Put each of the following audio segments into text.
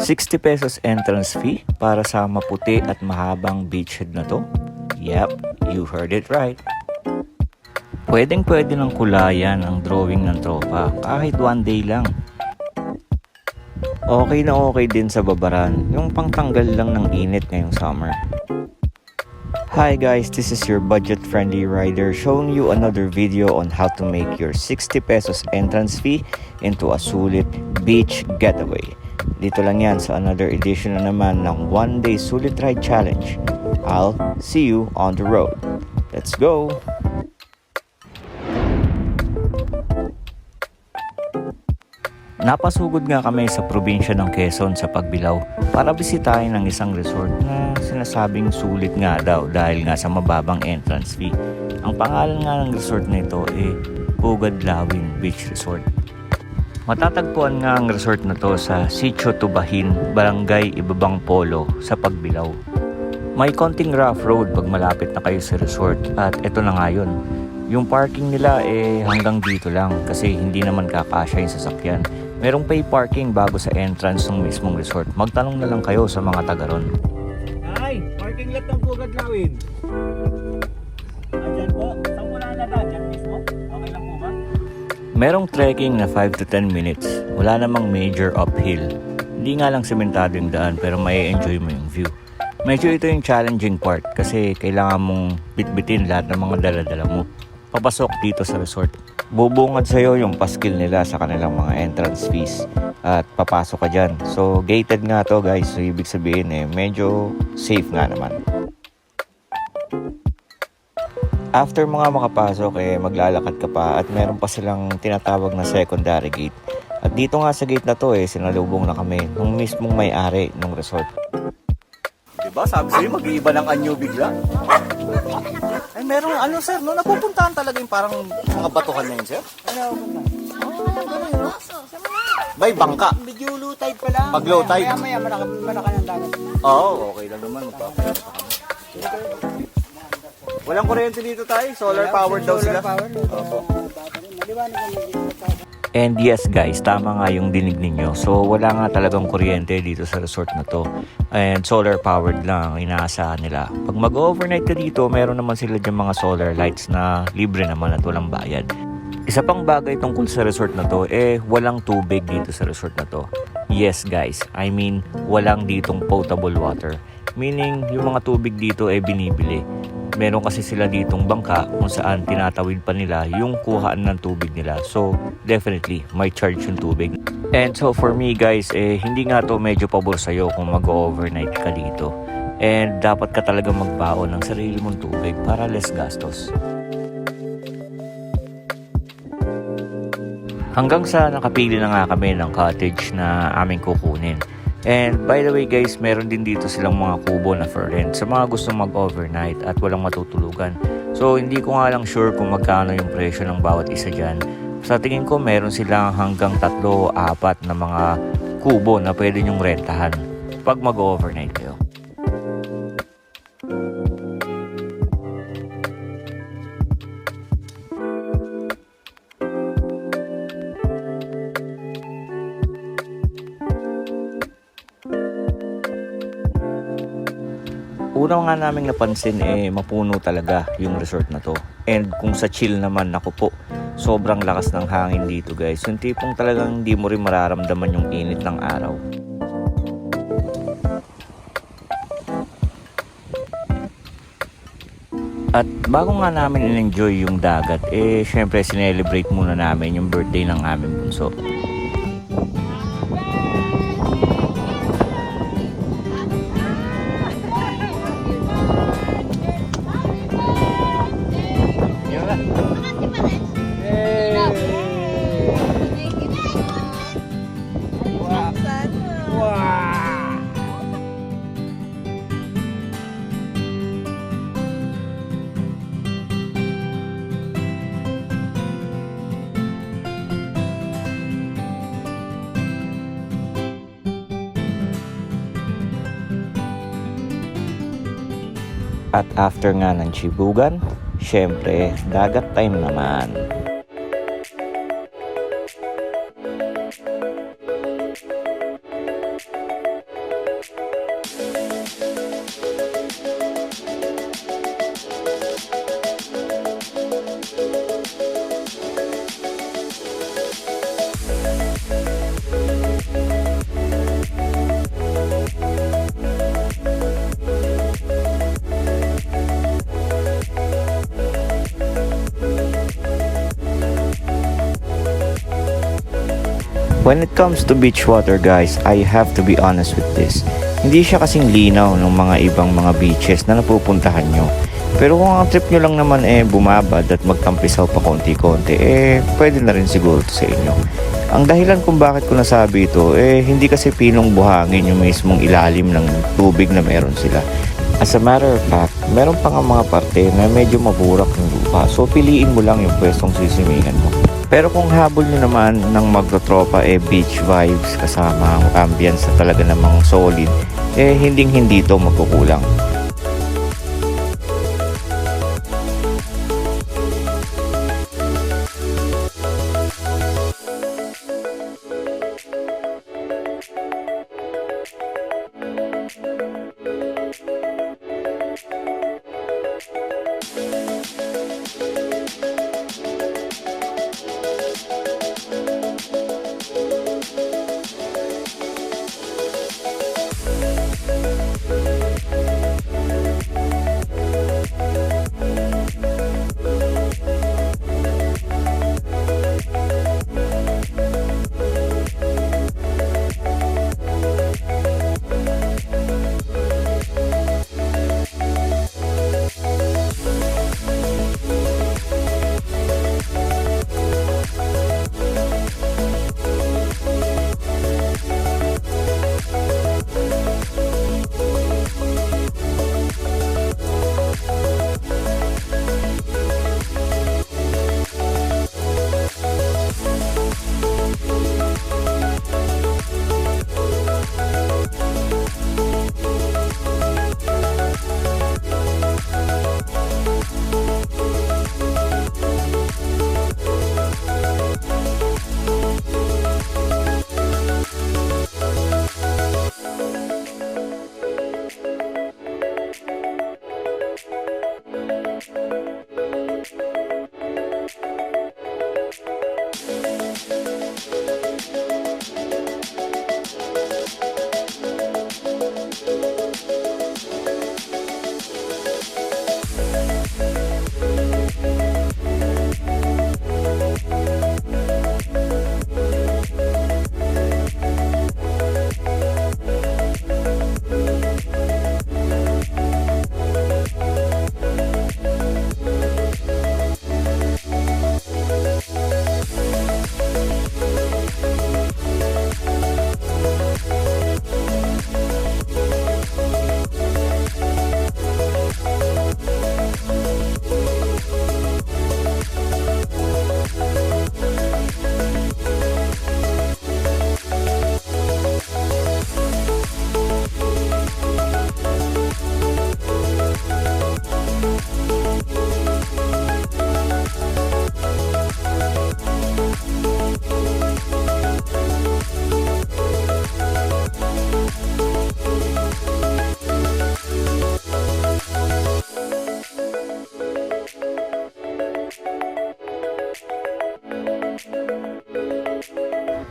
60 pesos entrance fee para sa maputi at mahabang beachhead na to? Yep, you heard it right. Pwedeng pwede ng kulayan ang drawing ng tropa kahit one day lang. Okay na okay din sa babaran, yung pangtanggal lang ng init ngayong summer. Hi guys, this is your budget-friendly rider showing you another video on how to make your 60 pesos entrance fee into a sulit beach getaway. Dito lang yan sa another edition na naman ng One Day Sulit Ride Challenge. I'll see you on the road. Let's go! Napasugod nga kami sa probinsya ng Quezon sa Pagbilao para bisitahin ang isang resort na sinasabing sulit nga daw dahil nga sa mababang entrance fee. Ang pangalan nga ng resort na ito ay Pugad Lawin Beach Resort. Matatagpuan nga ang resort na to sa Sitio Tubahin, Barangay Ibabang Polo sa Pagbilao. May konting rough road pag malapit na kayo sa resort at ito na nga yun. Yung parking nila eh hanggang dito lang kasi hindi naman kakasya yung sasakyan. Merong pay parking bago sa entrance ng mismong resort. Magtanong na lang kayo sa mga taga ron. Ay, parking lot ng Pugad Lawin. Merong trekking na 5 to 10 minutes. Wala namang major uphill. Hindi nga lang sementado yung daan pero may enjoy mo yung view. Medyo ito yung challenging part kasi kailangan mong bitbitin lahat ng mga daladala mo. Papasok dito sa resort. Bubungad sa'yo yung paskil nila sa kanilang mga entrance fees at papasok ka dyan. So gated nga to guys. So ibig sabihin eh medyo safe nga naman. After mga makapasok, eh, maglalakad ka pa at meron pa silang tinatawag na secondary gate. At dito nga sa gate na to, eh, sinalubong na kami nung mismong may-ari ng resort. Diba? Sabi sa'yo, mag-iiba ng anyo bigla. Ay, meron, ano sir, no, napupuntahan talaga yung parang mga batuhan na yun, sir? Ano na? May bangka. Medyo low tide pa lang. Pag low tide? Maya maya malaka, malaka ng dagat. Oo, okay lang naman. Magpapalit pa kami. Walang kuryente dito tayo. Solar powered daw sila. Power. Opo. And yes guys, tama nga yung dinig ninyo. So wala nga talagang kuryente dito sa resort na to. And solar powered lang ang inaasahan nila. Pag mag-overnight ka dito, meron naman sila dyan mga solar lights na libre naman at walang bayad. Isa pang bagay tungkol sa resort na to, eh walang tubig dito sa resort na to. Yes guys, I mean walang ditong potable water. Meaning yung mga tubig dito ay binibili meron kasi sila ditong bangka kung saan tinatawid pa nila yung kuhaan ng tubig nila. So, definitely, may charge yung tubig. And so, for me guys, eh, hindi nga to medyo pabor sa'yo kung mag-overnight ka dito. And dapat ka talaga magbaon ng sarili mong tubig para less gastos. Hanggang sa nakapili na nga kami ng cottage na aming kukunin. And by the way guys, meron din dito silang mga kubo na for rent sa mga gustong mag-overnight at walang matutulugan. So hindi ko nga lang sure kung magkano yung presyo ng bawat isa dyan. Sa tingin ko meron silang hanggang tatlo o apat na mga kubo na pwede nyong rentahan pag mag-overnight kayo. Una nga naming napansin eh mapuno talaga yung resort na to. And kung sa chill naman, ako po, sobrang lakas ng hangin dito guys. Yung tipong talagang hindi mo rin mararamdaman yung init ng araw. At bago nga namin in-enjoy yung dagat, eh syempre sinelebrate muna namin yung birthday ng aming bunso. At after nga ng Chibugan, syempre, dagat time naman. When it comes to beach water guys, I have to be honest with this. Hindi siya kasing linaw ng mga ibang mga beaches na napupuntahan nyo. Pero kung ang trip nyo lang naman eh bumabad at magtampisaw pa konti-konti, eh pwede na rin siguro sa inyo. Ang dahilan kung bakit ko nasabi ito, eh hindi kasi pinong buhangin yung mismong ilalim ng tubig na meron sila. As a matter of fact, meron pa nga mga parte na medyo maburak ng lupa. So piliin mo lang yung pwestong sisimingan mo. Pero kung habol nyo naman ng magtotropa eh beach vibes kasama ang ambience na talaga namang solid, eh hinding hindi to magkukulang.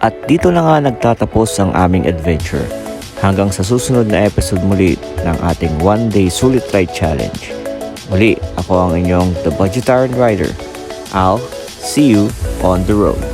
At dito na nga nagtatapos ang aming adventure. Hanggang sa susunod na episode muli ng ating One Day Sulit Ride Challenge. Muli, ako ang inyong The Budgetarian Rider. I'll see you on the road.